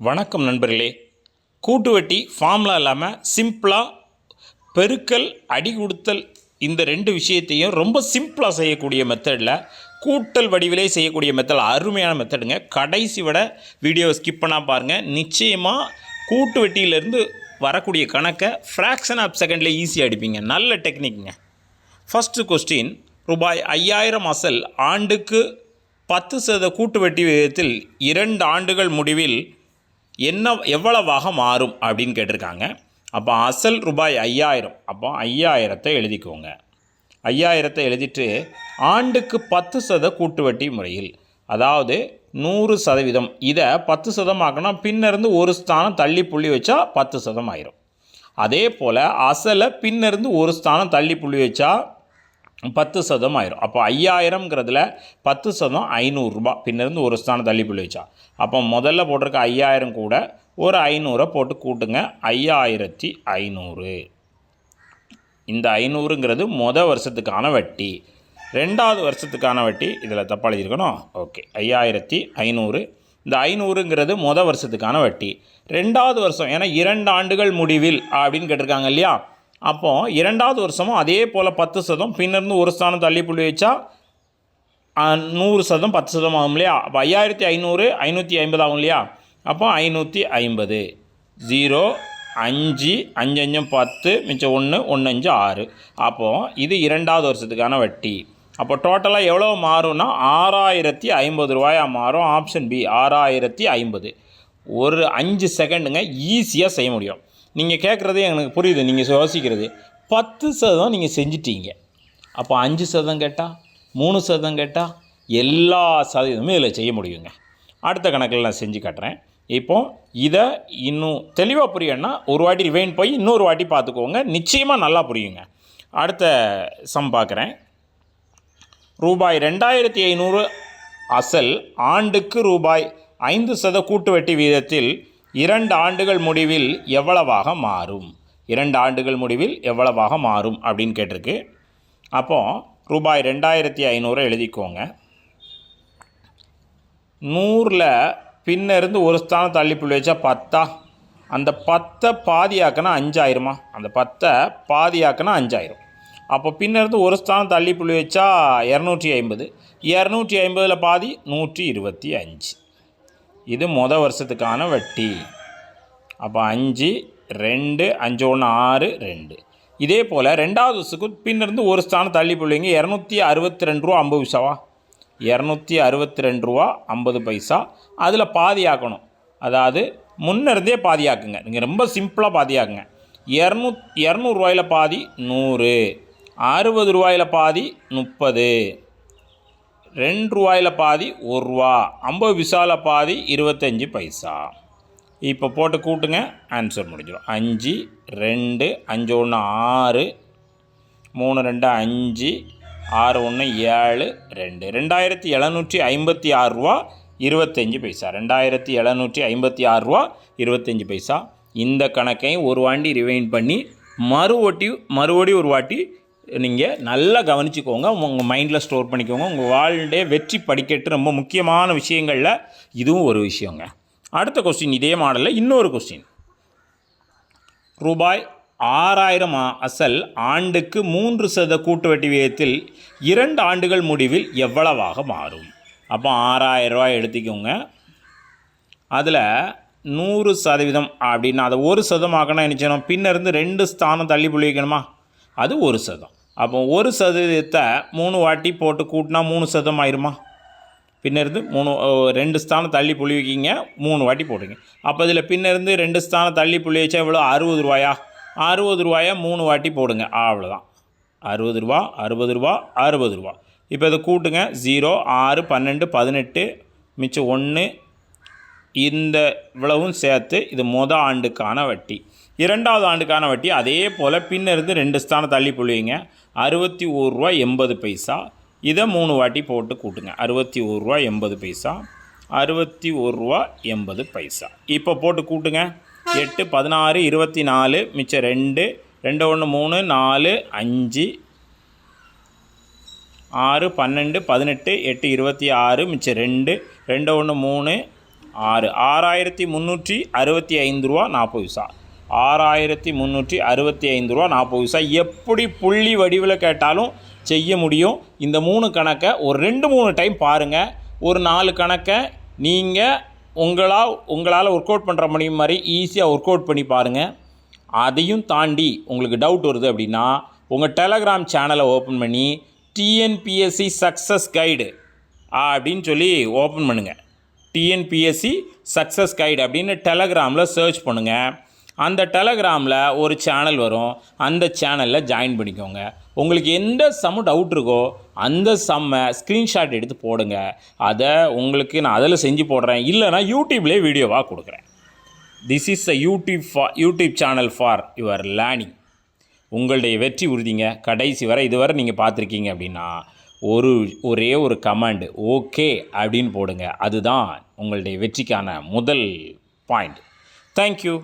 வணக்கம் நண்பர்களே. கூட்டு வட்டி ஃபார்முலா இல்லாமல் சிம்பிளாக பெருக்கல் அடி கொடுத்தல் இந்த ரெண்டு விஷயத்தையும் ரொம்ப சிம்பிளாக செய்யக்கூடிய மெத்தடில் கூட்டல் வடிவிலே செய்யக்கூடிய மெத்தட் அருமையான மெத்தடுங்க கடைசி விட வீடியோவை ஸ்கிப் பண்ணால் பாருங்கள் நிச்சயமாக கூட்டு வட்டியிலேருந்து வரக்கூடிய கணக்கை ஃப்ராக்ஷன் ஆஃப் செகண்டில் ஈஸியாக அடிப்பீங்க. நல்ல டெக்னிக்ங்க ஃபஸ்ட்டு கொஸ்டின் ரூபாய் ஐயாயிரம் அசல் ஆண்டுக்கு பத்து சதவீத கூட்டு வட்டி விகிதத்தில் இரண்டு ஆண்டுகள் முடிவில் என்ன எவ்வளவாக மாறும் அப்படின்னு கேட்டிருக்காங்க. அப்போ அசல் ரூபாய் ஐயாயிரம். அப்போ ஐயாயிரத்தை எழுதிக்கோங்க. ஐயாயிரத்தை எழுதிட்டு ஆண்டுக்கு பத்து சத கூட்டு வட்டி முறையில். அதாவது நூறு சதவீதம். இதை பத்து சதம் ஆக்கினா பின்னிருந்து ஒரு ஸ்தானம் தள்ளி புள்ளி வச்சா பத்து சதம் ஆயிரும். அதே போல் அசலை பின்னிருந்து ஒரு ஸ்தானம் தள்ளி புள்ளி வச்சா பத்து சதம் ஆயிரும். அப்போ ஐயாயிரம்ங்கிறதுல பத்து சதம் ஐநூறுரூபா பின்னிருந்து ஒரு ஸ்தானம் தள்ளி புள்ளி வச்சா. அப்போ முதல்ல போட்டிருக்க ஐயாயிரம் கூட ஒரு ஐநூறை போட்டு கூட்டுங்க. ஐயாயிரத்தி ஐநூறு. இந்த ஐநூறுங்கிறது மொதல் வருஷத்துக்கான வட்டி. ரெண்டாவது வருஷத்துக்கான வட்டி. இதில் தப்பாக எழுதியிருக்கணும் ஓகே. ஐயாயிரத்தி ஐநூறு. இந்த ஐநூறுங்கிறது மொதல் வருஷத்துக்கான வட்டி. ரெண்டாவது வருஷம். ஏன்னா இரண்டு ஆண்டுகள் முடிவில் அப்படின்னு கேட்டிருக்காங்க இல்லையா? அப்போ இரண்டாவது வருஷமும் அதே போல் பத்து சதம் பின்னர்ந்து ஒரு ஸ்தானம் தள்ளி புள்ளி வச்சா நூறு சதம் பத்து சதம் ஆகும் இல்லையா? அப்போ ஐயாயிரத்தி ஐநூறு ஐநூற்றி ஐம்பது ஆகும் இல்லையா? அப்போ ஐநூற்றி ஐம்பது. ஜீரோ அஞ்சு அஞ்சு அஞ்சும் பத்து மிச்சம் ஒன்று ஒன்று அஞ்சு ஆறு. அப்போது இது இரண்டாவது வருஷத்துக்கான வட்டி. அப்போ டோட்டலாக எவ்வளோ மாறும்னா ஆறாயிரத்தி ஐம்பது ரூபாயா மாறும் ஆப்ஷன் பி ஆறாயிரத்தி ஐம்பது. ஒரு அஞ்சு செகண்டுங்க ஈஸியாக செய்ய முடியும். நீங்கள் கேட்குறது எனக்கு புரியுது நீங்கள் யோசிக்கிறது. பத்து சதவீதம் நீங்கள் செஞ்சிட்டீங்க. அப்போ அஞ்சு சதம் கேட்டால் மூணு சதம் கேட்டால் எல்லா சதவீதமும் இதில் செய்ய முடியுங்க. அடுத்த கணக்கில் நான் செஞ்சு காட்டுறேன். இப்போ இதை இன்னும் தெளிவாக புரியணும்னா ஒரு வாட்டி ரிவைன் போய் இன்னொரு வாட்டி பார்த்துக்கோங்க நிச்சயமாக நல்லா புரியுங்க. அடுத்த சம் பார்க்குறேன் ரூபாய் ரெண்டாயிரத்தி ஐநூறு அசல் ஆண்டுக்கு ரூபாய் ஐந்து சத கூட்டு வட்டி வீதத்தில் இரண்டு ஆண்டுகள் முடிவில் எவ்வளவாக மாறும்? இரண்டு ஆண்டுகள் முடிவில் எவ்வளவாக மாறும் அப்படின்னு கேட்டிருக்கு. அப்போது ரூபாய் ரெண்டாயிரத்தி ஐநூறு எழுதிக்கோங்க. நூறில் பின்னிருந்து ஒரு ஸ்தானம் தள்ளி புள்ளி வச்சா பத்தா? அந்த பத்தை பாதியாக்குனா அஞ்சாயிரமா? அந்த பத்தை பாதியாக்குனா அஞ்சாயிரம். அப்போ பின்னிருந்து ஒரு ஸ்தானம் தள்ளி புள்ளி வச்சா இரநூற்றி ஐம்பது. இரநூற்றி ஐம்பதில் பாதி நூற்றி இருபத்தி அஞ்சு. இது மொதல் வருஷத்துக்கான வட்டி. அப்போ அஞ்சு ரெண்டு அஞ்சு ஒன்று ஆறு ரெண்டு. இதே போல் ரெண்டாவது வருஷத்துக்கு பின்னிருந்து ஒரு ஸ்தானம் தள்ளி போடுவீங்க. இரநூத்தி அறுபத்தி ரெண்டு ரூபா ஐம்பது பைசாவா? இரநூத்தி அறுபத்தி ரெண்டு ரூபா ஐம்பது பைசா. அதில் பாதியாக்கணும் அதாவது முன்னிருந்தே பாதியாக்குங்க நீங்கள் ரொம்ப சிம்பிளாக பாதியாக்குங்க இரநூ இரநூறுவாயில் பாதி நூறு. அறுபது ரூபாயில் பாதி முப்பது. ரெண்டு ரூபாயில் பாதி ஒரு ரூபா. ஐம்பது பைசாவில் பாதி இருபத்தஞ்சி பைசா. இப்போ போட்டு கூட்டுங்க ஆன்சர் முடிஞ்சிடும். அஞ்சு ரெண்டு அஞ்சு ஒன்று ஆறு மூணு ரெண்டு அஞ்சு ஆறு ஒன்று ஏழு ரெண்டு. ரெண்டாயிரத்தி எழுநூற்றி ஐம்பத்தி ஆறுரூவா இருபத்தஞ்சி பைசா. ரெண்டாயிரத்தி எழுநூற்றி ஐம்பத்தி ஆறுரூவா இருபத்தஞ்சி பைசா. இந்த கணக்கையும் ஒரு வாண்டி ரிவைன் பண்ணி மறுவட்டி மறுபடி ஒரு வாட்டி நீங்கள் நல்லா கவனிச்சுக்கோங்க உங்கள் மைண்டில் ஸ்டோர் பண்ணிக்கோங்க. உங்கள் வாழ்டே வெற்றி படிக்கட்டு ரொம்ப முக்கியமான விஷயங்களில் இதுவும் ஒரு விஷயங்க. அடுத்த கொஸ்டின் இதே மாடலில் இன்னொரு கொஸ்டின் ரூபாய் ஆறாயிரம் அசல் ஆண்டுக்கு மூன்று சத கூட்டு வட்டி விகிதத்தில் இரண்டு ஆண்டுகள் முடிவில் எவ்வளவாக மாறும்? அப்போ ஆறாயிரம் ரூபாய் எடுத்துக்கோங்க. அதில் நூறு சதவீதம் அப்படின்னா அதை ஒரு சதம் ஆக்கணும் என்ன செய்யணும் ரெண்டு ஸ்தானம் தள்ளி புள்ளி வைக்கணுமா? அது ஒரு சதம். அப்போ ஒரு சதவீதத்தை மூணு வாட்டி போட்டு கூட்டினா மூணு சதம் ஆயிருமா? பின்னிருந்து மூணு ரெண்டு ஸ்தானம் தள்ளி புள்ளி வைக்கிங்க மூணு வாட்டி போடுங்க. அப்போ இதில் பின்னிருந்து ரெண்டு ஸ்தானம் தள்ளி புள்ளி வச்சா எவ்வளோ? அறுபது ரூபாயா? அறுபது ரூபாயா மூணு வாட்டி போடுங்க அவ்வளோதான். அறுபது ரூபா அறுபது ரூபா அறுபது ரூபா. இப்போ இதை கூட்டுங்க ஜீரோ ஆறு பன்னெண்டு பதினெட்டு மிச்சம் ஒன்று. இந்த இவ்வளவும் சேர்த்து இது மொதல் ஆண்டுக்கான வட்டி. இரண்டாவது ஆண்டுக்கான வட்டி அதே போல் பின்னிருந்து ரெண்டு ஸ்தானம் தள்ளி புள்ளிங்க. அறுபத்தி ஒரு ரூபா எண்பது பைசா. இதை மூணு வாட்டி போட்டு கூட்டுங்க. அறுபத்தி ஒரு ரூபா எண்பது பைசா. அறுபத்தி ஒரு ரூபா எண்பது பைசா. இப்போ போட்டு கூட்டுங்க. எட்டு பதினாறு இருபத்தி நாலு மிச்சம் ரெண்டு ரெண்டு ஒன்று மூணு நாலு அஞ்சு ஆறு பன்னெண்டு பதினெட்டு எட்டு இருபத்தி ஆறு மிச்சம் ரெண்டு ரெண்டு ஒன்று மூணு ஆறு. ஆறாயிரத்தி முந்நூற்றி அறுபத்தி ஐந்து ரூபா நாற்பது பைசா. ஆறாயிரத்தி முந்நூற்றி அறுபத்தி ஐந்து ரூபா நாற்பது பைசா. எப்படி புள்ளி வடிவில் கேட்டாலும் செய்ய முடியும். இந்த மூணு கணக்கை ஒரு ரெண்டு மூணு டைம் பாருங்கள் ஒரு நாலு கணக்கை நீங்கள் உங்களால் உங்களால் ஒர்க் அவுட் பண்ணுற முடியும் மாதிரி ஈஸியாக ஒர்க் அவுட் பண்ணி பாருங்கள் அதையும் தாண்டி உங்களுக்கு டவுட் வருது அப்படின்னா உங்கள் டெலகிராம் சேனலை ஓப்பன் பண்ணி டிஎன்பிஎஸ்சி சக்ஸஸ் கைடு அப்படின்னு சொல்லி ஓப்பன் பண்ணுங்கள் டிஎன்பிஎஸ்சி சக்ஸஸ் கைடு அப்படின்னு டெலகிராமில் சர்ச் பண்ணுங்கள் அந்த டெலகிராமில் ஒரு சேனல் வரும். அந்த சேனலில் ஜாயின் பண்ணிக்கோங்க. உங்களுக்கு எந்த சம்மு டவுட் இருக்கோ அந்த சம்மை ஸ்க்ரீன்ஷாட் எடுத்து போடுங்க. அதை உங்களுக்கு நான் அதில் செஞ்சு போடுறேன். இல்லைனா யூடியூப்லேயே வீடியோவாக கொடுக்குறேன். This is a YouTube for YouTube channel for your learning உங்களுடைய வெற்றி உறுதிங்க. கடைசி வரை இதுவரை நீங்கள் பார்த்துருக்கீங்க அப்படின்னா ஒரு ஒரே ஒரு கமாண்டு ஓகே அப்படின்னு போடுங்க. அதுதான் உங்களுடைய வெற்றிக்கான முதல் பாயிண்ட் தேங்க்யூ